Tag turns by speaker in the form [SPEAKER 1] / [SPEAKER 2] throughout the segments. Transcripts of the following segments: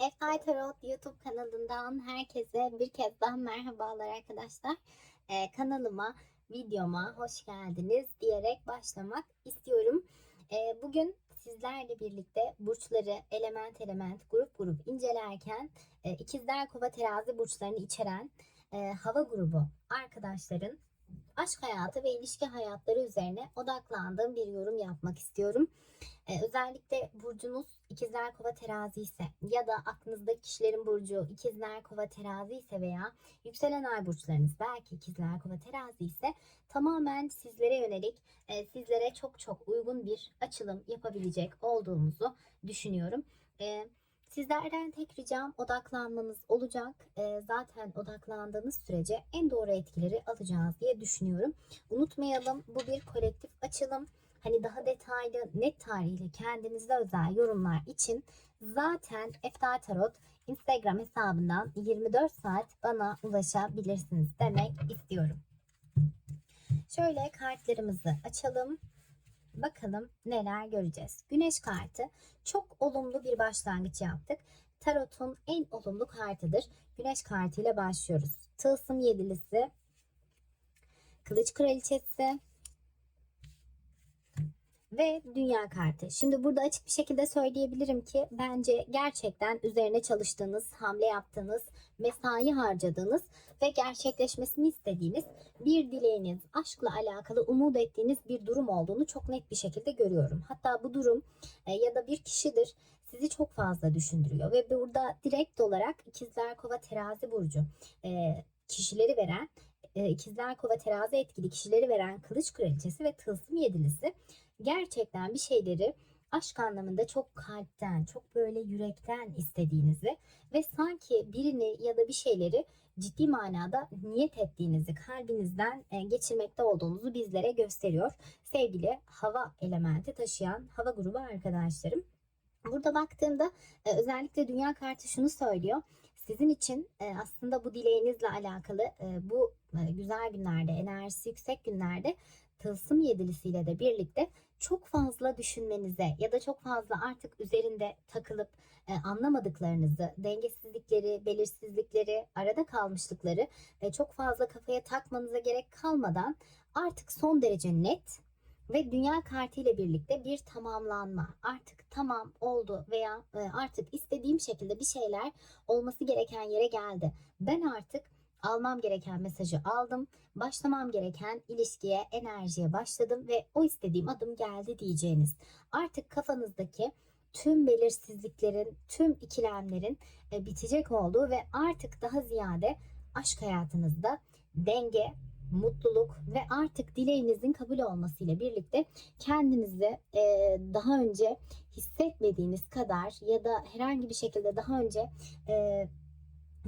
[SPEAKER 1] Efsane Tarot YouTube kanalından herkese bir kez daha merhabalar arkadaşlar. Ee, kanalıma, videoma hoş geldiniz diyerek başlamak istiyorum. Ee, bugün sizlerle birlikte burçları element element, grup grup incelerken e, ikizler kova terazi burçlarını içeren e, hava grubu arkadaşların aşk hayatı ve ilişki hayatları üzerine odaklandığım bir yorum yapmak istiyorum. Ee, özellikle burcunuz ikizler kova terazi ise ya da aklınızdaki kişilerin burcu ikizler kova terazi ise veya yükselen ay burçlarınız belki ikizler kova terazi ise tamamen sizlere yönelik e, sizlere çok çok uygun bir açılım yapabilecek olduğumuzu düşünüyorum. E, Sizlerden tek ricam odaklanmanız olacak. E, zaten odaklandığınız sürece en doğru etkileri alacağız diye düşünüyorum. Unutmayalım bu bir kolektif açılım. Hani daha detaylı, net tarihiyle kendinize özel yorumlar için zaten Efta Tarot Instagram hesabından 24 saat bana ulaşabilirsiniz demek istiyorum. Şöyle kartlarımızı açalım. Bakalım neler göreceğiz. Güneş kartı çok olumlu bir başlangıç yaptık. Tarot'un en olumlu kartıdır. Güneş kartıyla başlıyoruz. Tılsım yedilisi, Kılıç kraliçesi, ve dünya kartı. Şimdi burada açık bir şekilde söyleyebilirim ki bence gerçekten üzerine çalıştığınız, hamle yaptığınız, mesai harcadığınız ve gerçekleşmesini istediğiniz bir dileğiniz, aşkla alakalı umut ettiğiniz bir durum olduğunu çok net bir şekilde görüyorum. Hatta bu durum e, ya da bir kişidir sizi çok fazla düşündürüyor ve burada direkt olarak ikizler kova terazi burcu e, kişileri veren e, ikizler kova terazi etkili kişileri veren kılıç kraliçesi ve tılsım yedilisi gerçekten bir şeyleri aşk anlamında çok kalpten, çok böyle yürekten istediğinizi ve sanki birini ya da bir şeyleri ciddi manada niyet ettiğinizi, kalbinizden e, geçirmekte olduğunuzu bizlere gösteriyor. Sevgili hava elementi taşıyan hava grubu arkadaşlarım. Burada baktığımda e, özellikle dünya kartı şunu söylüyor. Sizin için e, aslında bu dileğinizle alakalı bu güzel günlerde, enerjisi yüksek günlerde tılsım yedilisiyle de birlikte çok fazla düşünmenize ya da çok fazla artık üzerinde takılıp e, anlamadıklarınızı, dengesizlikleri, belirsizlikleri, arada kalmışlıkları e, çok fazla kafaya takmanıza gerek kalmadan artık son derece net ve dünya kartı birlikte bir tamamlanma. Artık tamam oldu veya e, artık istediğim şekilde bir şeyler olması gereken yere geldi. Ben artık almam gereken mesajı aldım. Başlamam gereken ilişkiye, enerjiye başladım ve o istediğim adım geldi diyeceğiniz. Artık kafanızdaki tüm belirsizliklerin, tüm ikilemlerin e, bitecek olduğu ve artık daha ziyade aşk hayatınızda denge, mutluluk ve artık dileğinizin kabul olmasıyla birlikte kendinizi e, daha önce hissetmediğiniz kadar ya da herhangi bir şekilde daha önce e,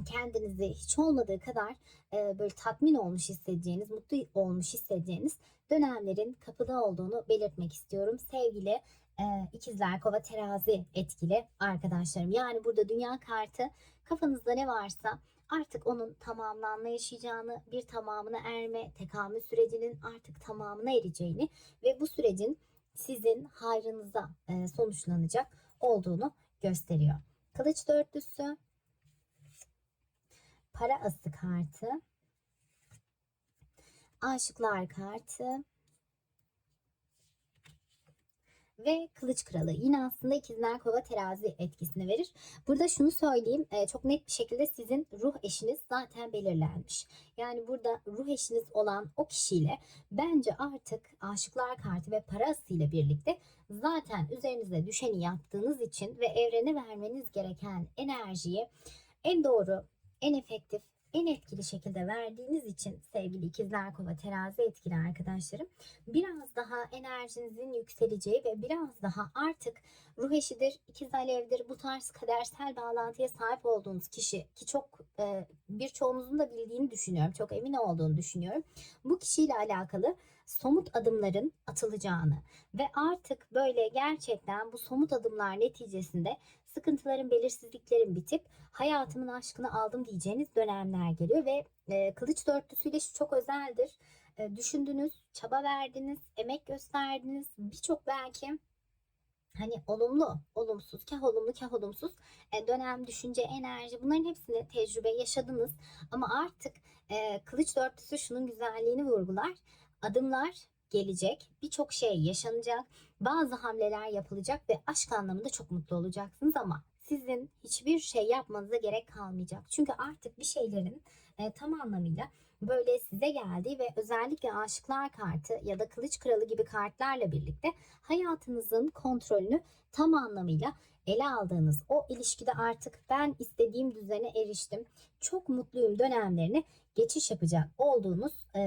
[SPEAKER 1] kendinizi hiç olmadığı kadar e, böyle tatmin olmuş hissedeceğiniz, mutlu olmuş hissedeceğiniz dönemlerin kapıda olduğunu belirtmek istiyorum. Sevgili e, ikizler kova terazi etkili arkadaşlarım. Yani burada dünya kartı kafanızda ne varsa artık onun tamamlanma yaşayacağını, bir tamamına erme, tekamül sürecinin artık tamamına ereceğini ve bu sürecin sizin hayrınıza e, sonuçlanacak olduğunu gösteriyor. Kılıç dörtlüsü para ası kartı, aşıklar kartı ve kılıç kralı. Yine aslında ikizler kova terazi etkisini verir. Burada şunu söyleyeyim e, çok net bir şekilde sizin ruh eşiniz zaten belirlenmiş. Yani burada ruh eşiniz olan o kişiyle bence artık aşıklar kartı ve parası ile birlikte zaten üzerinize düşeni yaptığınız için ve evrene vermeniz gereken enerjiyi en doğru en efektif, en etkili şekilde verdiğiniz için sevgili ikizler kova terazi etkili arkadaşlarım biraz daha enerjinizin yükseleceği ve biraz daha artık ruh eşidir, ikiz alevdir bu tarz kadersel bağlantıya sahip olduğunuz kişi ki çok e, birçoğunuzun da bildiğini düşünüyorum. Çok emin olduğunu düşünüyorum. Bu kişiyle alakalı somut adımların atılacağını ve artık böyle gerçekten bu somut adımlar neticesinde sıkıntıların, belirsizliklerin bitip hayatımın aşkını aldım diyeceğiniz dönemler geliyor ve e, kılıç dörtlüsüyle şu çok özeldir. E, düşündünüz, çaba verdiniz, emek gösterdiniz, birçok belki hani olumlu, olumsuz, kah olumlu, kah olumsuz e, dönem, düşünce, enerji bunların hepsini tecrübe yaşadınız. Ama artık e, kılıç dörtlüsü şunun güzelliğini vurgular. Adımlar gelecek, birçok şey yaşanacak, bazı hamleler yapılacak ve aşk anlamında çok mutlu olacaksınız ama sizin hiçbir şey yapmanıza gerek kalmayacak. Çünkü artık bir şeylerin e, tam anlamıyla böyle size geldiği ve özellikle aşıklar kartı ya da kılıç kralı gibi kartlarla birlikte hayatınızın kontrolünü tam anlamıyla ele aldığınız o ilişkide artık ben istediğim düzene eriştim, çok mutluyum dönemlerini geçiş yapacak olduğunuz e,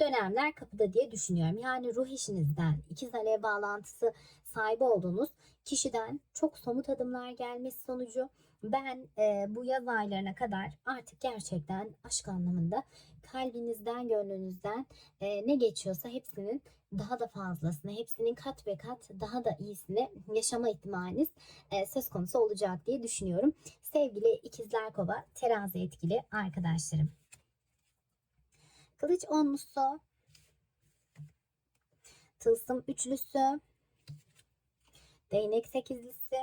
[SPEAKER 1] dönemler kapıda diye düşünüyorum. Yani ruh eşinizden, ikiz alev bağlantısı sahibi olduğunuz kişiden çok somut adımlar gelmesi sonucu ben e, bu yaz aylarına kadar artık gerçekten aşk anlamında kalbinizden, gönlünüzden e, ne geçiyorsa hepsinin daha da fazlasını, hepsinin kat ve kat daha da iyisini yaşama ihtimaliniz e, söz konusu olacak diye düşünüyorum. Sevgili ikizler kova terazi etkili arkadaşlarım. Kılıç onlusu, tılsım üçlüsü, değnek sekizlisi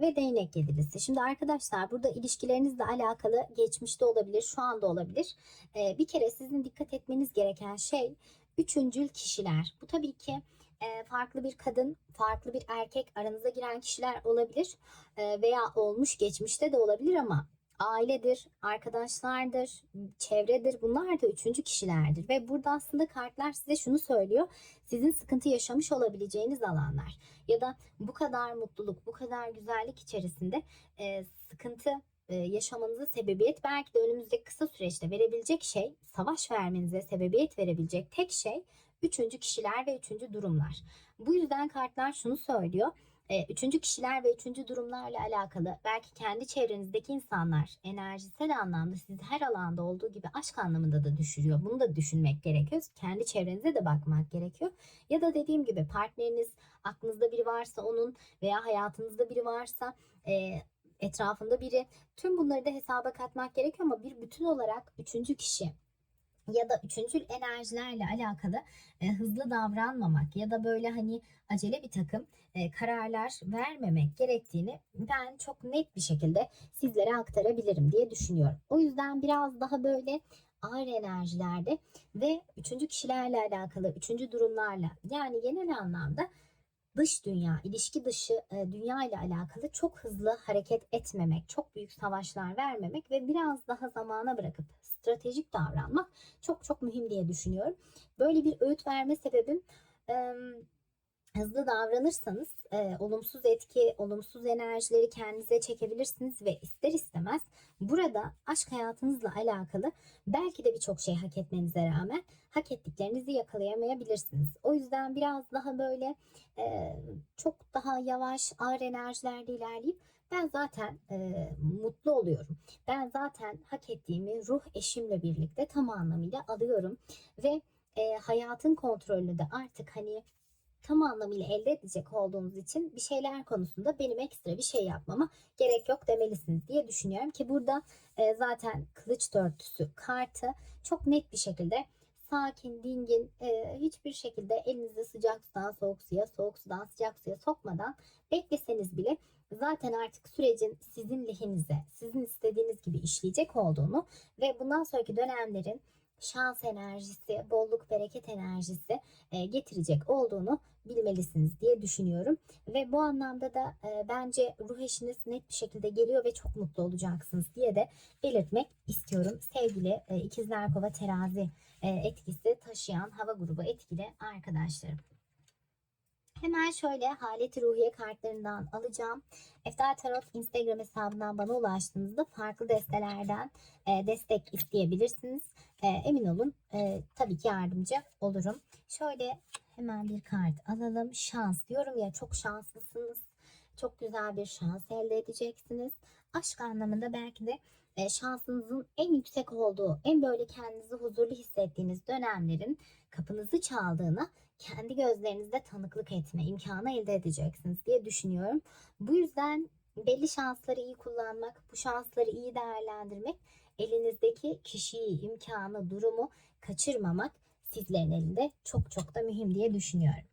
[SPEAKER 1] ve değnek yedilisi. Şimdi arkadaşlar burada ilişkilerinizle alakalı geçmişte olabilir, şu anda olabilir. Ee, bir kere sizin dikkat etmeniz gereken şey üçüncül kişiler. Bu tabii ki e, farklı bir kadın, farklı bir erkek aranıza giren kişiler olabilir E, veya olmuş geçmişte de olabilir ama ailedir, arkadaşlardır, çevredir bunlar da üçüncü kişilerdir. Ve burada aslında kartlar size şunu söylüyor. Sizin sıkıntı yaşamış olabileceğiniz alanlar ya da bu kadar mutluluk, bu kadar güzellik içerisinde e, sıkıntı e, yaşamanıza sebebiyet belki de önümüzdeki kısa süreçte verebilecek şey, savaş vermenize sebebiyet verebilecek tek şey üçüncü kişiler ve üçüncü durumlar. Bu yüzden kartlar şunu söylüyor. E, üçüncü kişiler ve üçüncü durumlarla alakalı belki kendi çevrenizdeki insanlar enerjisel anlamda sizi her alanda olduğu gibi aşk anlamında da düşürüyor. Bunu da düşünmek gerekiyor. Kendi çevrenize de bakmak gerekiyor. Ya da dediğim gibi partneriniz aklınızda biri varsa onun veya hayatınızda biri varsa e, etrafında biri tüm bunları da hesaba katmak gerekiyor ama bir bütün olarak üçüncü kişi ya da üçüncül enerjilerle alakalı e, hızlı davranmamak ya da böyle hani acele bir takım e, kararlar vermemek gerektiğini ben çok net bir şekilde sizlere aktarabilirim diye düşünüyorum. O yüzden biraz daha böyle ağır enerjilerde ve üçüncü kişilerle alakalı, üçüncü durumlarla yani genel anlamda dış dünya, ilişki dışı e, dünya ile alakalı çok hızlı hareket etmemek, çok büyük savaşlar vermemek ve biraz daha zamana bırakıp stratejik davranmak çok çok mühim diye düşünüyorum. Böyle bir öğüt verme sebebim e, hızlı davranırsanız e, olumsuz etki, olumsuz enerjileri kendinize çekebilirsiniz ve ister istemez burada aşk hayatınızla alakalı belki de birçok şey hak etmenize rağmen hak ettiklerinizi yakalayamayabilirsiniz. O yüzden biraz daha böyle e, çok daha yavaş ağır enerjilerle ilerleyip ben zaten e, mutlu oluyorum. Ben zaten hak ettiğimi ruh eşimle birlikte tam anlamıyla alıyorum ve e, hayatın kontrolünü de artık hani tam anlamıyla elde edecek olduğunuz için bir şeyler konusunda benim ekstra bir şey yapmama gerek yok demelisiniz diye düşünüyorum ki burada e, zaten kılıç dörtlüsü kartı çok net bir şekilde sakin, dingin, e, hiçbir şekilde elinizi sıcak sudan soğuk suya, soğuk sudan sıcak suya sokmadan bekleseniz bile zaten artık sürecin sizin lehinize, sizin istediğiniz gibi işleyecek olduğunu ve bundan sonraki dönemlerin şans enerjisi, bolluk, bereket enerjisi e, getirecek olduğunu bilmelisiniz diye düşünüyorum. Ve bu anlamda da e, bence ruh eşiniz net bir şekilde geliyor ve çok mutlu olacaksınız diye de belirtmek istiyorum. Sevgili e, ikizler kova terazi etkisi taşıyan hava grubu etkili arkadaşlarım. Hemen şöyle haleti ruhiye kartlarından alacağım. Eftal Tarot Instagram hesabından bana ulaştığınızda farklı destelerden e, destek isteyebilirsiniz. E, emin olun e, tabii ki yardımcı olurum. Şöyle hemen bir kart alalım. Şans diyorum ya çok şanslısınız. Çok güzel bir şans elde edeceksiniz. Aşk anlamında belki de e, şansınızın en yüksek olduğu, en böyle kendinizi huzurlu hissettiğiniz dönemlerin kapınızı çaldığına kendi gözlerinizde tanıklık etme imkanı elde edeceksiniz diye düşünüyorum. Bu yüzden belli şansları iyi kullanmak, bu şansları iyi değerlendirmek, elinizdeki kişiyi, imkanı, durumu kaçırmamak sizlerin elinde çok çok da mühim diye düşünüyorum.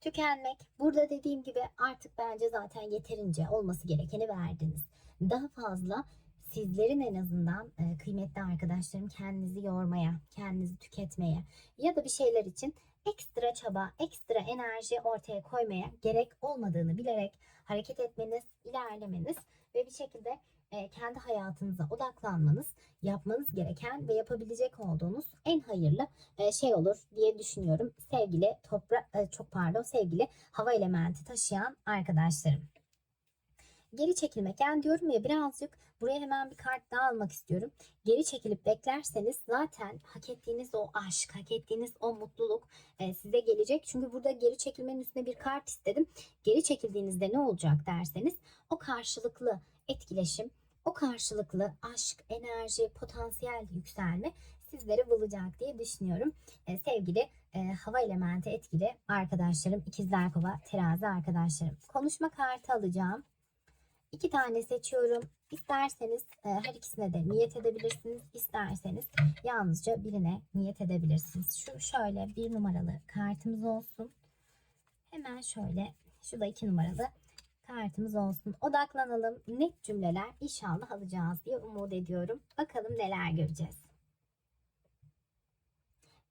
[SPEAKER 1] Tükenmek. Burada dediğim gibi artık bence zaten yeterince olması gerekeni verdiniz. Daha fazla sizlerin en azından e, kıymetli arkadaşlarım kendinizi yormaya, kendinizi tüketmeye ya da bir şeyler için ekstra çaba, ekstra enerji ortaya koymaya gerek olmadığını bilerek hareket etmeniz, ilerlemeniz ve bir şekilde e, kendi hayatınıza odaklanmanız, yapmanız gereken ve yapabilecek olduğunuz en hayırlı e, şey olur diye düşünüyorum. Sevgili toprak, e, çok pardon sevgili hava elementi taşıyan arkadaşlarım. Geri çekilmek yani diyorum ya birazcık buraya hemen bir kart daha almak istiyorum. Geri çekilip beklerseniz zaten hak ettiğiniz o aşk, hak ettiğiniz o mutluluk e, size gelecek. Çünkü burada geri çekilmenin üstüne bir kart istedim. Geri çekildiğinizde ne olacak derseniz o karşılıklı etkileşim, o karşılıklı aşk, enerji, potansiyel yükselme sizleri bulacak diye düşünüyorum. E, sevgili e, hava elementi etkili arkadaşlarım, ikizler kova, terazi arkadaşlarım. Konuşma kartı alacağım. İki tane seçiyorum. İsterseniz e, her ikisine de niyet edebilirsiniz. İsterseniz yalnızca birine niyet edebilirsiniz. Şu şöyle bir numaralı kartımız olsun. Hemen şöyle şu da iki numaralı kartımız olsun. Odaklanalım. Net cümleler inşallah alacağız diye umut ediyorum. Bakalım neler göreceğiz.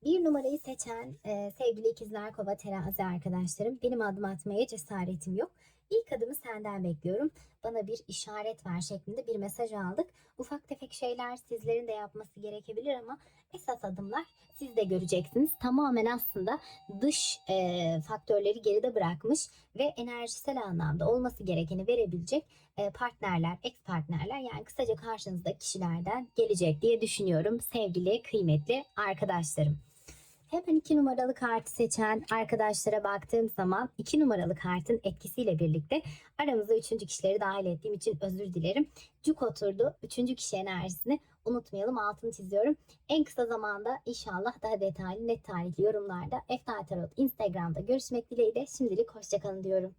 [SPEAKER 1] Bir numarayı seçen e, sevgili ikizler kova terazi arkadaşlarım benim adım atmaya cesaretim yok. İlk adımı senden bekliyorum. Bana bir işaret ver şeklinde bir mesaj aldık. Ufak tefek şeyler sizlerin de yapması gerekebilir ama esas adımlar siz de göreceksiniz. Tamamen aslında dış e, faktörleri geride bırakmış ve enerjisel anlamda olması gerekeni verebilecek e, partnerler, ex partnerler yani kısaca karşınızda kişilerden gelecek diye düşünüyorum sevgili kıymetli arkadaşlarım. Hemen iki numaralı kartı seçen arkadaşlara baktığım zaman iki numaralı kartın etkisiyle birlikte aramıza üçüncü kişileri dahil ettiğim için özür dilerim. Cuk oturdu. Üçüncü kişi enerjisini unutmayalım altını çiziyorum. En kısa zamanda inşallah daha detaylı net tarihli yorumlarda Eftal Tarot Instagram'da görüşmek dileğiyle şimdilik hoşçakalın diyorum.